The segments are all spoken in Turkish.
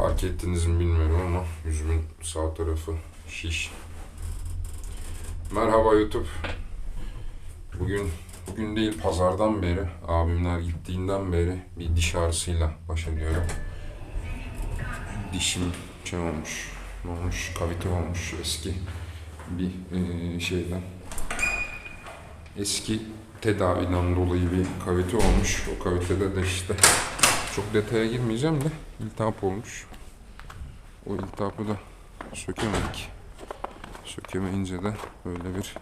Fark ettiniz mi bilmiyorum ama yüzümün sağ tarafı şiş. Merhaba YouTube. Bugün bugün değil pazardan beri abimler gittiğinden beri bir diş ağrısıyla baş ediyorum. Dişim şey olmuş, olmuş, kavite olmuş eski bir eee, şeyden. Eski tedaviden dolayı bir kavite olmuş. O kavitede de işte çok detaya girmeyeceğim de iltihap olmuş. O iltihabı da sökemedik. Sökemeyince de böyle bir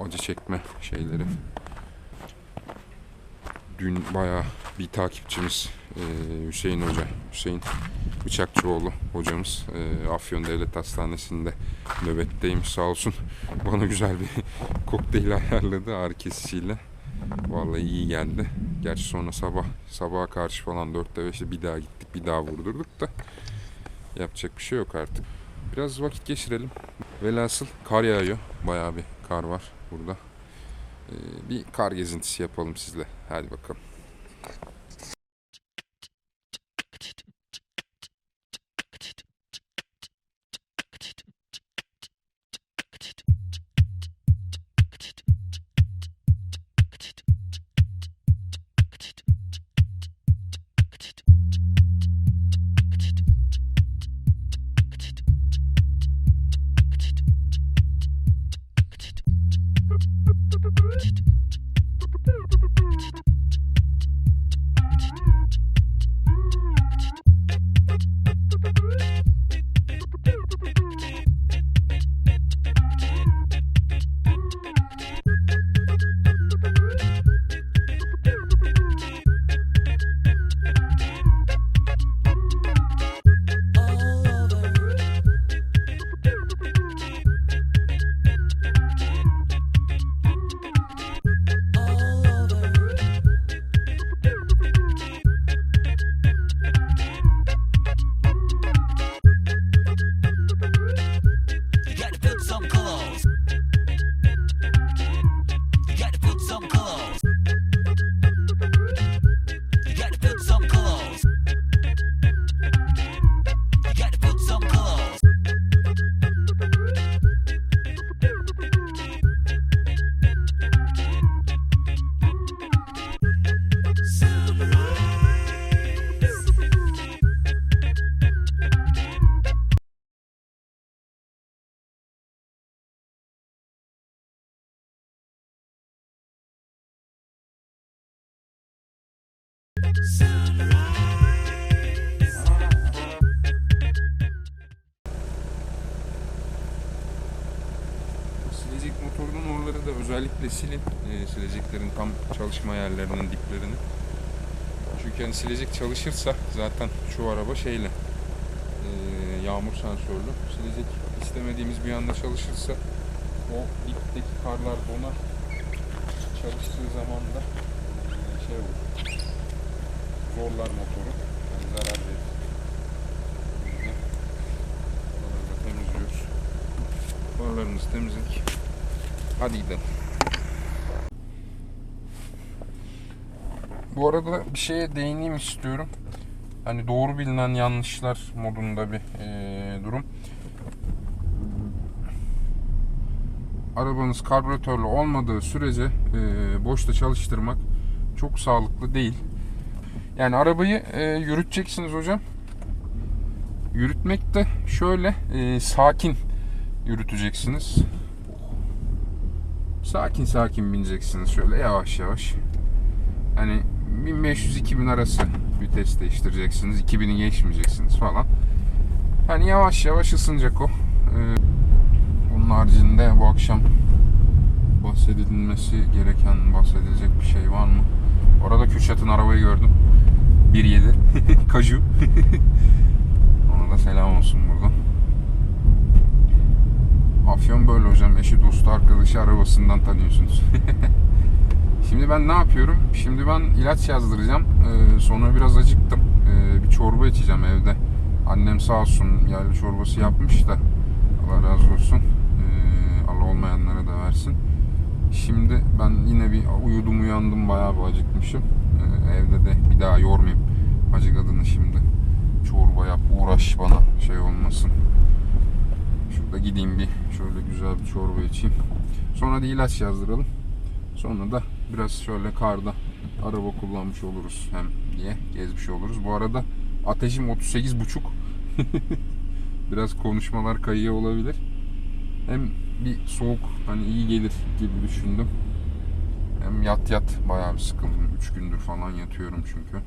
acı çekme şeyleri. Dün bayağı bir takipçimiz eee, Hüseyin Hoca, Hüseyin Bıçakçıoğlu hocamız eee, Afyon Devlet Hastanesi'nde nöbetteymiş sağ olsun. Bana güzel bir kokteyl ayarladı ağrı kesiciyle. Vallahi iyi geldi. Gerçi sonra sabah sabaha karşı falan 4'te 5'te bir daha gittik bir daha vurdurduk da yapacak bir şey yok artık. Biraz vakit geçirelim. Velhasıl kar yağıyor. Bayağı bir kar var burada. Ee, bir kar gezintisi yapalım sizle. Hadi bakalım. Motorunun oraları da özellikle silin. Ee, sileceklerin tam çalışma yerlerinin diplerini. Çünkü hani silecek çalışırsa zaten şu araba şeyle ee, yağmur sensörlü. Silecek istemediğimiz bir anda çalışırsa o dipteki karlar donar. Çalıştığı zaman da ee, şey olur. Zorlar motoru. Yani zarar verir. Da temizliyoruz. Farlarımızı temizledik. Hadi gidelim. Bu arada bir şeye değineyim istiyorum. Hani doğru bilinen yanlışlar modunda bir eee, durum. Arabanız karbüratörlü olmadığı sürece eee, boşta çalıştırmak çok sağlıklı değil. Yani arabayı eee, yürüteceksiniz hocam. Yürütmek de şöyle eee, sakin yürüteceksiniz. Sakin sakin bineceksiniz şöyle yavaş yavaş. Hani 1500-2000 arası vites değiştireceksiniz. 2000'i geçmeyeceksiniz falan. Hani yavaş yavaş ısınacak o. Ee, onun haricinde bu akşam bahsedilmesi gereken, bahsedilecek bir şey var mı? Orada Kürşat'ın arabayı gördüm. 1.7 Kaju. Ona da selam olsun buradan. Afyon böyle hocam. Eşi, dostu, arkadaşı arabasından tanıyorsunuz. Şimdi ben ne yapıyorum? Şimdi ben ilaç yazdıracağım. Ee, sonra biraz acıktım. Ee, bir çorba içeceğim evde. Annem sağ olsun yaylı çorbası yapmış da. Allah razı olsun. Ee, Allah olmayanlara da versin. Şimdi ben yine bir uyudum uyandım bayağı bir acıkmışım. Ee, evde de bir daha yormayayım acı kadını şimdi. çorba yap uğraş bana şey olmasın. Şurada gideyim bir şöyle güzel bir çorba içeyim. Sonra da ilaç yazdıralım. Sonra da biraz şöyle karda araba kullanmış oluruz hem diye gezmiş oluruz. Bu arada ateşim 38 buçuk. biraz konuşmalar kayıyor olabilir. Hem bir soğuk hani iyi gelir gibi düşündüm. Hem yat yat bayağı bir sıkıldım. 3 gündür falan yatıyorum çünkü.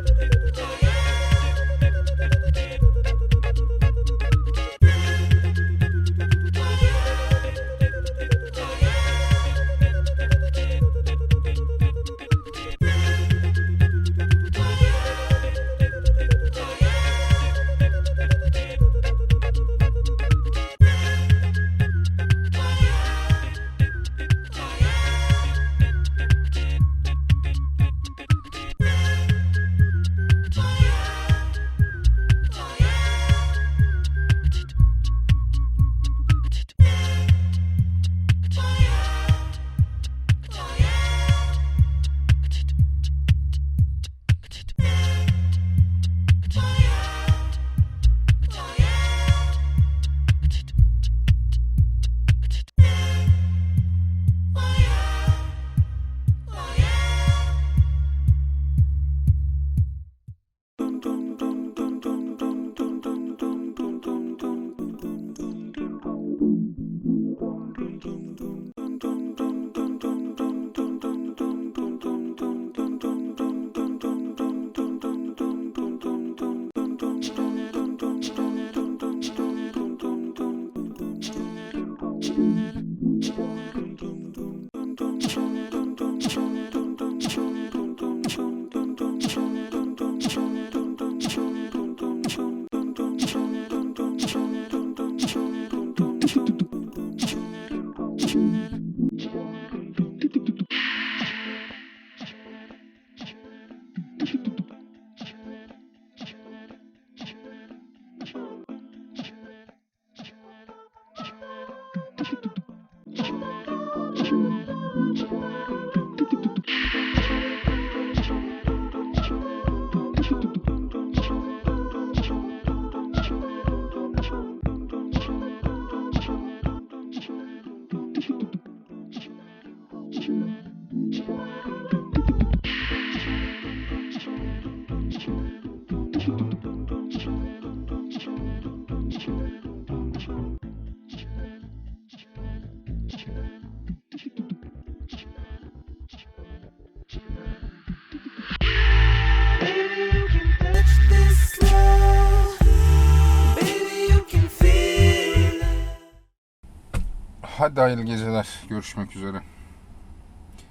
do, do, Hadi hayırlı geceler. Görüşmek üzere.